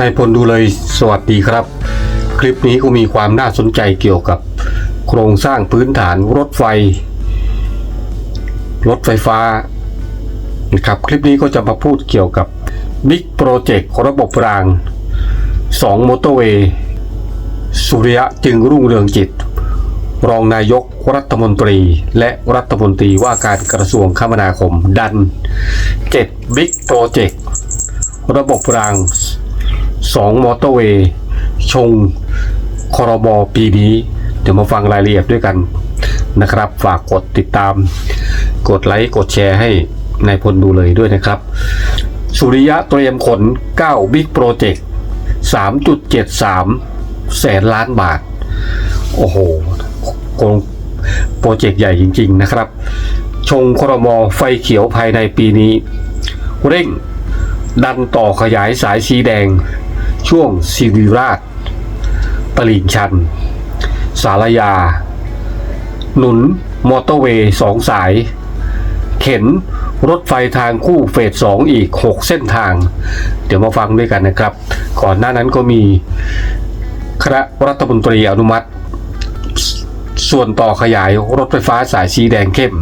นายพลดูเลยสวัสดีครับ คลิปนี้ก็มีความน่าสนใจเกี่ยวกับ โครงสร้างพื้นฐานรถไฟ รถไฟฟ้านะครับคลิปนี้ก็จะมาพูดเกี่ยวกับบิ๊กโปรเจกต์ระบบราง 2 มอเตอร์เวย์ สุริยะจึงรุ่งเรืองจิต รองนายกรัฐมนตรี และรัฐมนตรีว่าการกระทรวงคมนาคมดัน 7 บิ๊กโปรเจกต์ระบบราง 2 มอเตอร์เวย์ ชงคอรบอปีนี้ เดี๋ยวมาฟังรายละเอียดด้วยกันนะครับ ฝากกดติดตาม กดไลค์ กดแชร์ให้นายพลดูเลยด้วยนะครับ สุริยะเตรียมขน 9 บิ๊กโปรเจกต์ 3.73 แสนล้านบาท โอ้โหโครงโปรเจกต์ใหญ่จริง ๆ นะครับ ชงครมไฟเขียวภายในปีนี้ เร่งดันต่อขยายสายสีแดง ช่วงสิริราช ตลิ่งชัน สารยา หนุน มอเตอร์เวย์สองสาย เข็นรถไฟทางคู่เฟสสองอีก 6 เส้นทาง เดี๋ยวมาฟังด้วยกันนะครับ ก่อนหน้านั้นก็มีคณะรัฐมนตรีอนุมัติ ส่วนต่อขยายรถไฟฟ้าสายสีแดงเข้ม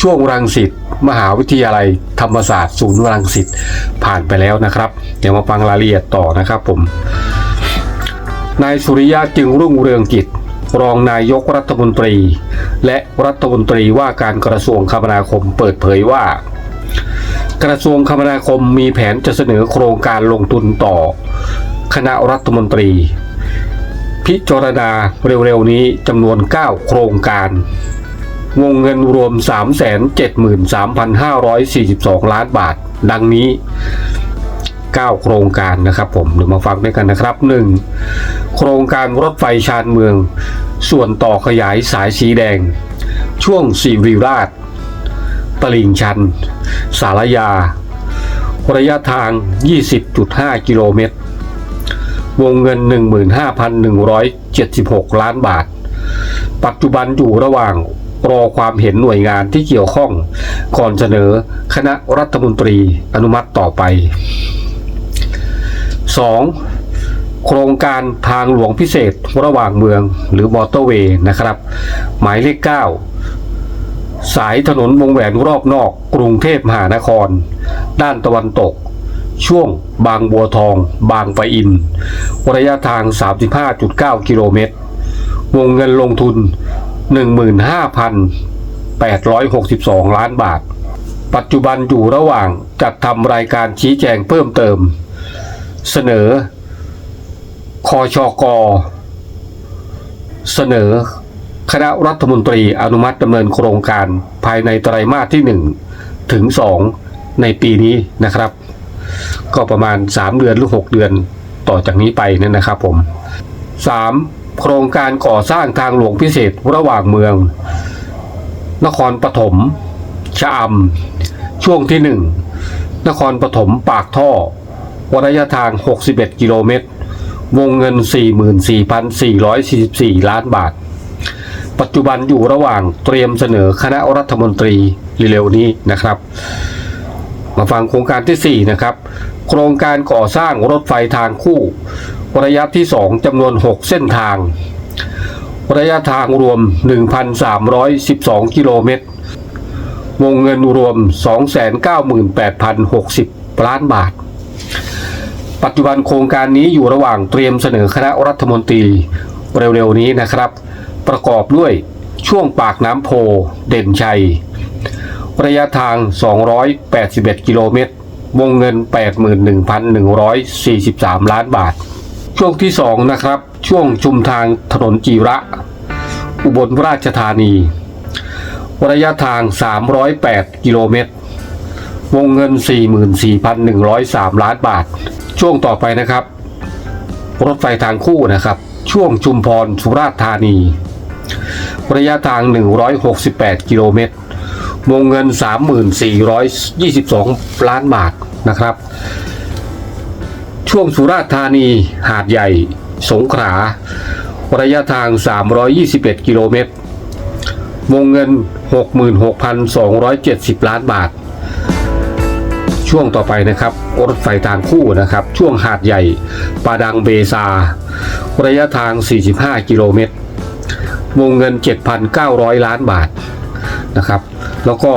ช่วงรังสิตมหาวิทยาลัยธรรมศาสตร์ศูนย์รังสิตผ่านไปแล้วนะครับ เดี๋ยวมาฟังรายละเอียดต่อนะครับผมนายสุริยะจึงรุ่งเรืองกิจ รองนายกรัฐมนตรี และรัฐมนตรีว่าการกระทรวงคมนาคมเปิดเผยว่า กระทรวงคมนาคมมีแผนจะเสนอโครงการลงทุนต่อ คณะรัฐมนตรี พิจารณาเร็วๆนี้จำนวน 9 โครงการ วงเงินรวม 373,542 ล้านบาท ดังนี้ 9 โครงการนะครับผมเดี๋ยวมาฟังด้วยกันนะครับ 1. โครงการรถไฟชานเมือง ส่วนต่อขยายสายสีแดง ช่วงสีริราช ตลิ่งชัน สารยา ระยะทาง 20.5 กิโลเมตร วงเงิน 15,176 ล้านบาทปัจจุบันอยู่ระหว่าง รอความเห็นหน่วยงานที่เกี่ยวข้อง ก่อนเสนอคณะรัฐมนตรีอนุมัติต่อไป 2. โครงการทางหลวงพิเศษระหว่างเมืองหรือมอเตอร์เวย์นะครับ หมายเลข 9 สายถนนวงแหวนรอบนอกกรุงเทพมหานคร ด้านตะวันตก ช่วงบางบัวทอง บางปะอิน ระยะทาง 35.9 กิโลเมตร วงเงินลงทุน 15,862 ล้านบาท ปัจจุบันอยู่ระหว่างจัดทำรายการชี้แจงเพิ่มเติม เสนอ คอชอกอเสนอ คณะรัฐมนตรีอนุมัติดำเนินโครงการภายในไตรมาสที่ 1 ถึง 2 ในปีนี้นะครับ ก็ประมาณ 3 เดือนหรือ 6 เดือนต่อจากนี้ไปนั่นนะครับผม 3. โครงการก่อสร้างทางหลวงพิเศษระหว่างเมือง นครปฐมชะอำช่วงที่ 1 นครปฐมปากท่อระยะทาง 61 กิโลเมตร วงเงิน 44,444 ล้านบาท ปัจจุบันอยู่ระหว่างเตรียมเสนอคณะรัฐมนตรีเร็วๆนี้นะครับ มาฟังโครงการที่ 4 นะครับ โครงการก่อสร้างรถไฟทางคู่ ระยะที่ 2จำนวน 6 เส้นทาง ระยะทางรวม 1,312 กิโลเมตร วงเงินรวม 298,060 ล้านบาท ปัจจุบันโครงการนี้อยู่ระหว่างเตรียมเสนอคณะรัฐมนตรีเร็วๆนี้นะครับ ประกอบด้วยช่วงปากน้ำโพเด่นชัย ระยะทาง 281 กิโลเมตร วงเงิน 81,143 ล้านบาท ช่วงที่ 2 นะครับ ช่วงชุมทางถนนจีระ อุบลราชธานี ระยะทาง 308 กิโลเมตร วงเงิน 44,103 ล้านบาท ช่วงต่อไปนะครับ รถไฟทางคู่นะครับ ช่วงชุมพรสุราษฎร์ธานี ระยะทาง 168 กิโลเมตร วงเงิน 3422 ล้านบาทนะครับ ช่วงสุราษฎร์ธานี หาดใหญ่ สงขลาระยะทาง 321 กิโลเมตร วงเงิน 66,270 ล้านบาท ช่วงต่อไปนะครับ รถไฟทางคู่นะครับ ช่วงหาดใหญ่ปาดังเบซา ระยะทาง 45 กิโลเมตร วงเงิน 7,900 ล้านบาทนะครับ แล้วก็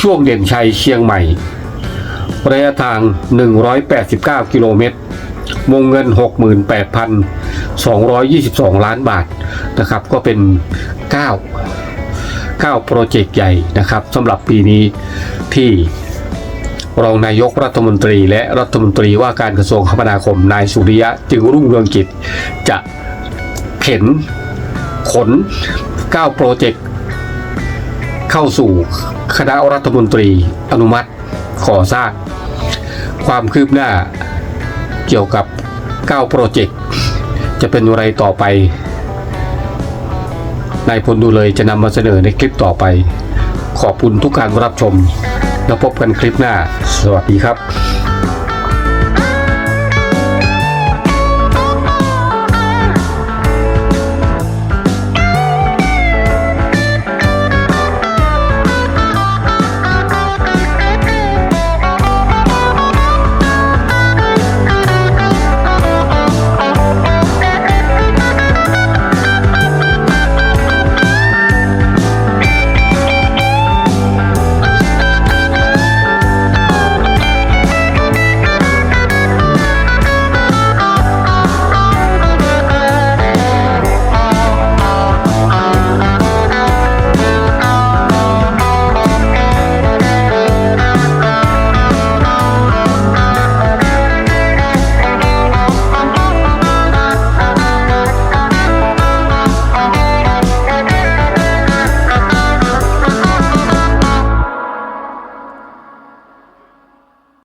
ช่วงเด่นชัยเชียงใหม่ ระยะทาง 189 กิโลเมตร วงเงิน 68,222 ล้านบาทนะครับ ก็เป็น 9 9 โปรเจกต์ใหญ่นะครับสำหรับปีนี้ที่รองนายกรัฐมนตรีและรัฐมนตรีว่าการกระทรวงคมนาคมนายสุริยะจึงรุ่งเรืองกิจ จะเข็นขน 9 โปรเจกต์เข้าสู่คณะรัฐมนตรีอนุมัติขอสร้างความคืบหน้า เกี่ยวกับ 9 โปรเจกต์ จะเป็นอะไรต่อไปนายพลดูเลยจะนำมาเสนอในคลิปต่อไป ขอบคุณทุกการรับชม แล้วพบกันคลิปหน้า สวัสดีครับ